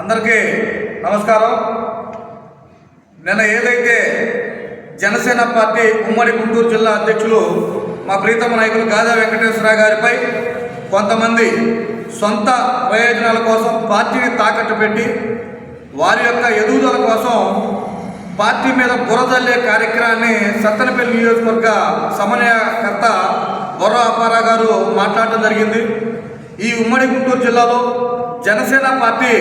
అందరికీ నమస్కారం. నిన్న ఏదైతే జనసేన పార్టీ ఉమ్మడి గుంటూరు జిల్లా అధ్యక్షులు మా ప్రీతమ నాయకులు గాదా వెంకటేశ్వరరావు గారిపై కొంతమంది సొంత ప్రయోజనాల కోసం పార్టీని తాకట్టు పెట్టి వారి యొక్క ఎదుగుదల కోసం పార్టీ మీద బురదల్లే కార్యక్రమాన్ని సత్తనపల్లి నియోజకవర్గ సమన్వయకర్త బొర్ర అప్పారా గారు మాట్లాడటం జరిగింది. ఈ ఉమ్మడి గుంటూరు జిల్లాలో జనసేన పార్టీ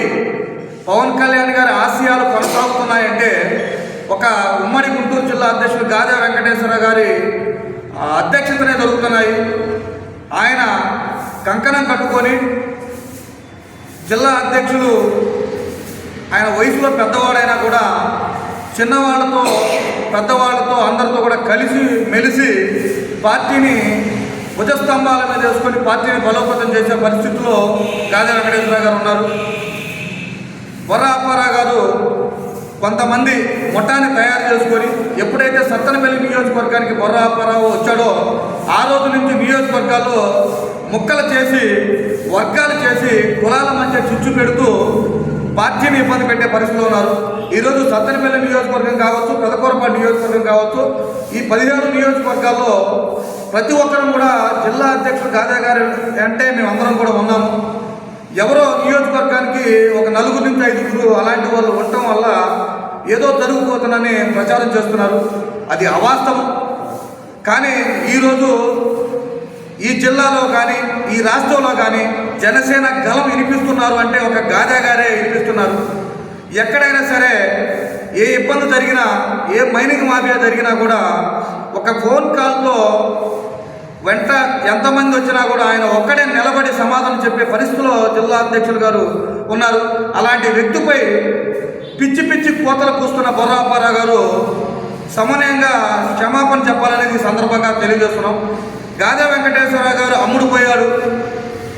పవన్ కళ్యాణ్ గారి ఆశయాలు కొనసాగుతున్నాయంటే ఒక ఉమ్మడి గుంటూరు జిల్లా అధ్యక్షుడు గాదా వెంకటేశ్వర గారి అధ్యక్షతనే జరుగుతున్నాయి. ఆయన కంకణం కట్టుకొని జిల్లా అధ్యక్షులు ఆయన వయసులో పెద్దవాడైనా కూడా చిన్నవాళ్ళతో పెద్దవాళ్ళతో అందరితో కూడా కలిసి మెలిసి పార్టీని భుజస్తంభాల మీద వేసుకొని పార్టీని బలోపేతం చేసే పరిస్థితిలో గాజా వెంకటేశ్వర గారు ఉన్నారు. బొర్రాపారా గారు కొంతమంది ముఠాన్ని తయారు చేసుకొని ఎప్పుడైతే సత్తనపల్లి నియోజకవర్గానికి బొర్రాపారావు వచ్చాడో ఆ రోజు నుంచి నియోజకవర్గాల్లో ముక్కలు చేసి వర్గాలు చేసి కులాల మధ్య చిచ్చు పెడుతూ పార్టీని ఇబ్బంది పెట్టే పరిస్థితిలో ఉన్నారు. ఈరోజు సత్తనపల్లి నియోజకవర్గం కావచ్చు పెదకూరపాడు నియోజకవర్గం కావచ్చు ఈ పదిహేను నియోజకవర్గాల్లో ప్రతి ఒక్కరం కూడా జిల్లా అధ్యక్షుడు గాదే గారు అంటే మేమందరం కూడా ఉన్నాము. ఎవరో నియోజకవర్గానికి ఒక నలుగురు నుంచి ఐదుగురు అలాంటి వాళ్ళు ఉండటం వల్ల ఏదో జరుగుపోతుందని ప్రచారం చేస్తున్నారు. అది అవాస్తవం. కానీ ఈరోజు ఈ జిల్లాలో కానీ ఈ రాష్ట్రంలో కానీ జనసేన గలం వినిపిస్తున్నారు అంటే ఒక గాదాగారే వినిపిస్తున్నారు. ఎక్కడైనా సరే ఏ ఇబ్బంది జరిగినా ఏ మైనింగ్ మాఫియా జరిగినా కూడా ఒక ఫోన్ కాల్తో వెంట ఎంతమంది వచ్చినా కూడా ఆయన ఒక్కడే నిలబడి సమాధానం చెప్పే పరిస్థితిలో జిల్లా అధ్యక్షులు గారు ఉన్నారు. అలాంటి వ్యక్తిపై పిచ్చి పిచ్చి కోతలు కూస్తున్న బొర్రాపారా గారు సమన్వయంగా క్షమాపణ చెప్పాలనేది సందర్భంగా తెలియజేస్తున్నాం. గాదే వెంకటేశ్వర గారు అమ్ముడు పోయాడు.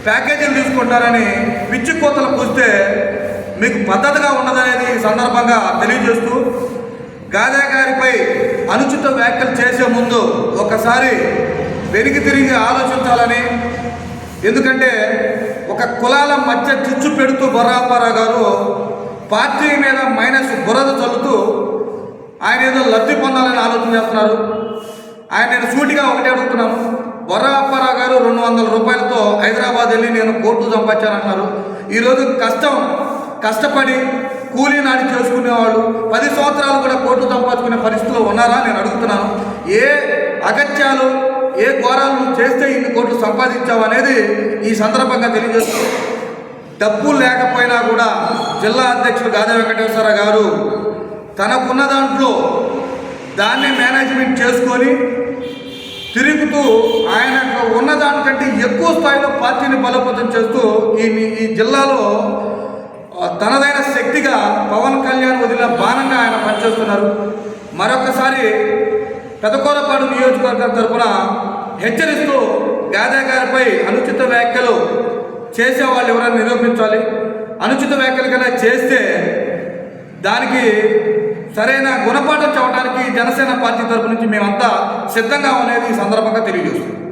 ప్యాకేజీలు తీసుకుంటారని పిచ్చి కోతలు కూస్తే మీకు పద్ధతిగా ఉండదనేది సందర్భంగా తెలియజేస్తూ గాదే గారిపై అనుచిత వ్యాఖ్యలు చేసే ముందు ఒకసారి వెనుక తిరిగి ఆలోచించాలని. ఎందుకంటే ఒక కులాల మధ్య చిచ్చు పెడుతూ బొర్రాపారా గారు పార్టీ మీద మైనస్ బురద చల్లుతూ ఆయన ఏదో లబ్ధి పొందాలని ఆలోచన చేస్తున్నారు. ఆయన నేను సూటిగా ఒకటే అడుగుతున్నాను బొర్రాపారా గారు రెండు వందల రూపాయలతో హైదరాబాద్ వెళ్ళి నేను కోర్టు సంపాదించానన్నారు. ఈరోజు కష్టం కష్టపడి కూలీ నాడి చేసుకునేవాళ్ళు పది సంవత్సరాలు కూడా కోర్టు సంపాదించుకునే పరిస్థితిలో ఉన్నారా నేను అడుగుతున్నాను. ఏ అగత్యాలు ఏ ఘోరాలు నువ్వు చేస్తే ఇన్ని కోట్లు సంపాదించావు అనేది ఈ సందర్భంగా తెలియజేస్తూ డబ్బు లేకపోయినా కూడా జిల్లా అధ్యక్షుడు గాదే వెంకటేశ్వర గారు తనకున్న దాంట్లో దాన్ని మేనేజ్మెంట్ చేసుకొని తిరుగుతూ ఆయన ఉన్న దానికంటే ఎక్కువ స్థాయిలో పార్టీని బలోపేతం చేస్తూ ఈ ఈ జిల్లాలో తనదైన శక్తిగా పవన్ కళ్యాణ్ వదిలిన బాణంగా ఆయన పనిచేస్తున్నారు. మరొకసారి పెదకూరపాడు నియోజకవర్గం తరఫున హెచ్చరిస్తూ గాదా గారిపై అనుచిత వ్యాఖ్యలు చేసే వాళ్ళు ఎవరైనా నిరూపించాలి. అనుచిత వ్యాఖ్యలు కన్నా చేస్తే దానికి సరైన గుణపాఠం చెప్పడానికి జనసేన పార్టీ తరపు నుంచి మేమంతా సిద్ధంగా అనేది ఈ సందర్భంగా తెలియజేస్తున్నాం.